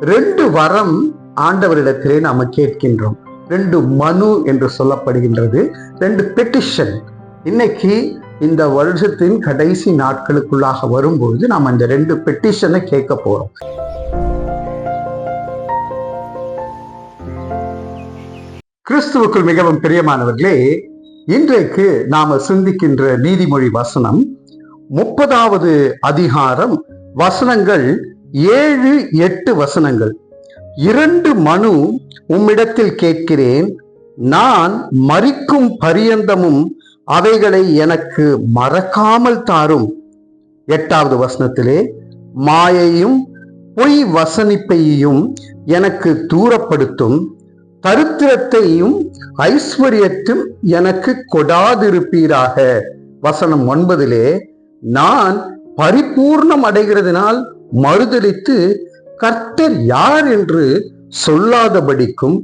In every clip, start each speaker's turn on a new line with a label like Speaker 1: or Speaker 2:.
Speaker 1: ரெண்டு வரம் ஆண்டவரிடத்திலே நாம கேட்கின்றோம். ரெண்டு மனு என்று சொல்லப்படுகின்றது. ரெண்டு பெட்டிஷன் இன்னைக்கு இந்த வருஷத்தின் கடைசி நாட்களுக்குள்ளாக வரும்பொழுது நாம் அந்த ரெண்டு பெட்டிஷனை கேட்க போறோம். கிறிஸ்துவுக்குள் மிகவும் பிரியமானவர்களே இன்றைக்கு நாம சிந்திக்கின்ற நீதிமொழி வசனம் முப்பதாவது அதிகாரம் வசனங்கள் ஏழு எட்டு வசனங்கள். இரண்டு மனு உம்மிடத்தில் கேட்கிறேன். நான் மறிக்கும் பரியந்தமும் அவைகளை எனக்கு மறக்காமல் தாரும். எட்டாவது வசனத்திலே மாயையும் பொய் வசனிப்பையும் எனக்கு தூரப்படுத்தும். தரித்திரத்தையும் ஐஸ்வர்யத்தையும் எனக்கு கொடாதிருப்பீராக. வசனம் ஒன்பதிலே நான் பரிபூர்ணம் அடைகிறதுனால் மறுதளித்து கர்த்தர் யார் என்று சொல்லாதபடிக்கும்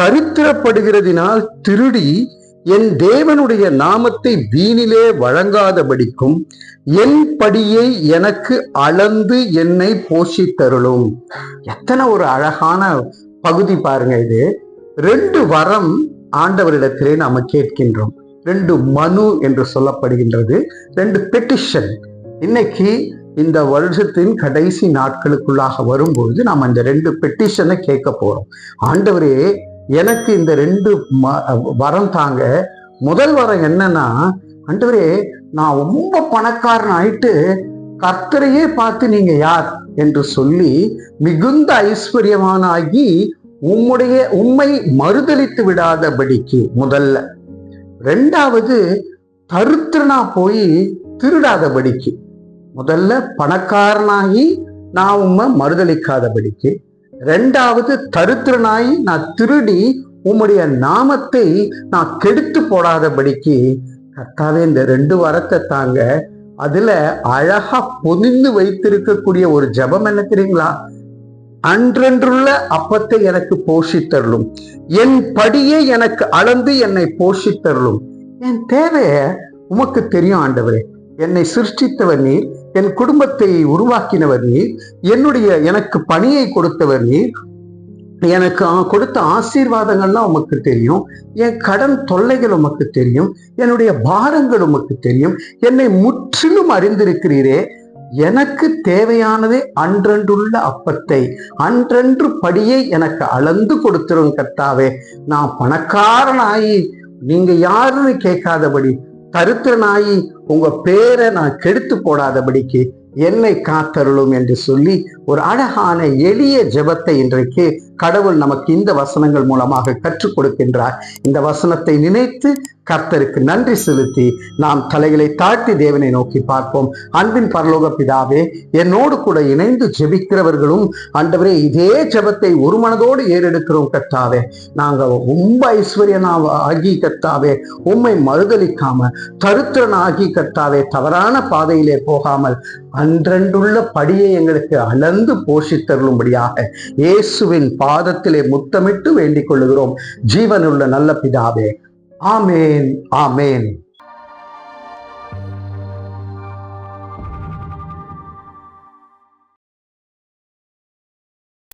Speaker 1: தரித்திரப்படுகிறதினால் திருடி என் தேவனுடைய நாமத்தை வீணிலே வழங்காதபடிக்கும் என் படியை எனக்கு அளந்து என்னை போஷித்தருளும். எத்தனை ஒரு அழகான பகுதி பாருங்க இது. ரெண்டு வரம் ஆண்டவரிடத்திலே நாம கேட்கின்றோம். ரெண்டு மனு என்று சொல்லப்படுகின்றது. ரெண்டு பெட்டிஷன் இன்னைக்கு இந்த வருஷத்தின் கடைசி நாட்களுக்குள்ளாக வரும்பொழுது நாம் அந்த ரெண்டு பெட்டிஷனை கேட்க போறோம். ஆண்டவரே எனக்கு இந்த ரெண்டு ம- வரம் தாங்க. முதல் வரம் என்னன்னா ஆண்டவரே நான் ரொம்ப பணக்காரன் ஆயிட்டு கர்த்தரையே பார்த்து நீங்க யார் என்று சொல்லி மிகுந்த ஐஸ்வர்யவானாகி உம்முடைய உண்மை மறுதலித்து விடாதபடிக்கு முதல்ல. ரெண்டாவது தருத்திரனா போய் திருடாதபடிக்கு. முதல்ல பணக்காரனாகி நான் உண்மை மறுதலிக்காதபடிக்கு ரெண்டாவது தருத்திரனாகி நான் திருடி உம்முடைய நாமத்தை நான் கெடுத்து போடாதபடிக்கு கர்த்தாவே இந்த ரெண்டு வரத்தை தாங்க அதுல அழகா பொதிந்து வைத்திருக்கக்கூடிய ஒரு ஜெபம் என்ன தெரியுங்களா? அன்றன்றுள்ள அப்பத்தை எனக்கு போஷித்தருளும். என் படியே எனக்கு அளந்து என்னை போஷித்தருளும். என் தேவைய உமக்கு தெரியும் ஆண்டவரே. என்னை சிருஷ்டித்தவர் நீர். என் குடும்பத்தை உருவாக்கினவர் நீர் என்னுடைய எனக்கு பணியை கொடுத்தவர் நீர். எனக்கு கொடுத்த ஆசீர்வாதங்கள்லாம் உமக்கு தெரியும். என் கடன் தொல்லைகள் உமக்கு தெரியும். என்னுடைய பாரங்கள் உமக்கு தெரியும். என்னை முற்றிலும் அறிந்திருக்கிறீரே. எனக்கு தேவையானதே அன்றன்றுள்ள அப்பத்தை அன்றன்று படியை எனக்கு அளந்து கொடுத்துரும் கர்த்தாவே. நான் பணக்காரனாயி நீங்க யாருன்னு கேட்காதபடி தருத்திரனாயி உங்க பேரை நான் கெடுத்து போடாதபடிக்கு என்னை காத்தருளும் என்று சொல்லி ஒரு அழகான எளிய ஜெபத்தை இன்றைக்கு கடவுள் நமக்கு இந்த வசனங்கள் மூலமாக கற்றுக் கொடுக்கின்றார். இந்த வசனத்தை நினைத்து கர்த்தருக்கு நன்றி செலுத்தி நாம் தலைகளை தாழ்த்தி தேவனை நோக்கி பார்ப்போம். அன்பின் பரலோக பிதாவே என்னோடு கூட இணைந்து ஜெபிக்கிறவர்களும் ஆண்டவரே இதே ஜெபத்தை ஒரு மனதோடு ஏறெடுக்கிறோம் கர்த்தாவே. நாங்கள் ரொம்ப ஐஸ்வர்யனாக ஆகி கர்த்தாவே மறுதளிக்காம தருத்திரன் ஆகி கர்த்தாவே தவறான பாதையிலே போகாமல் அன்றண்டுள்ள படியை எங்களுக்கு அளந்து போஷித்தருளும்படியாக இயேசுவின் பாதத்திலே முத்தமிட்டு வேண்டிக் கொள்ளுகிறோம். ஜீவனுள்ள நல்ல பிதாவே. ஆமேன் ஆமேன்.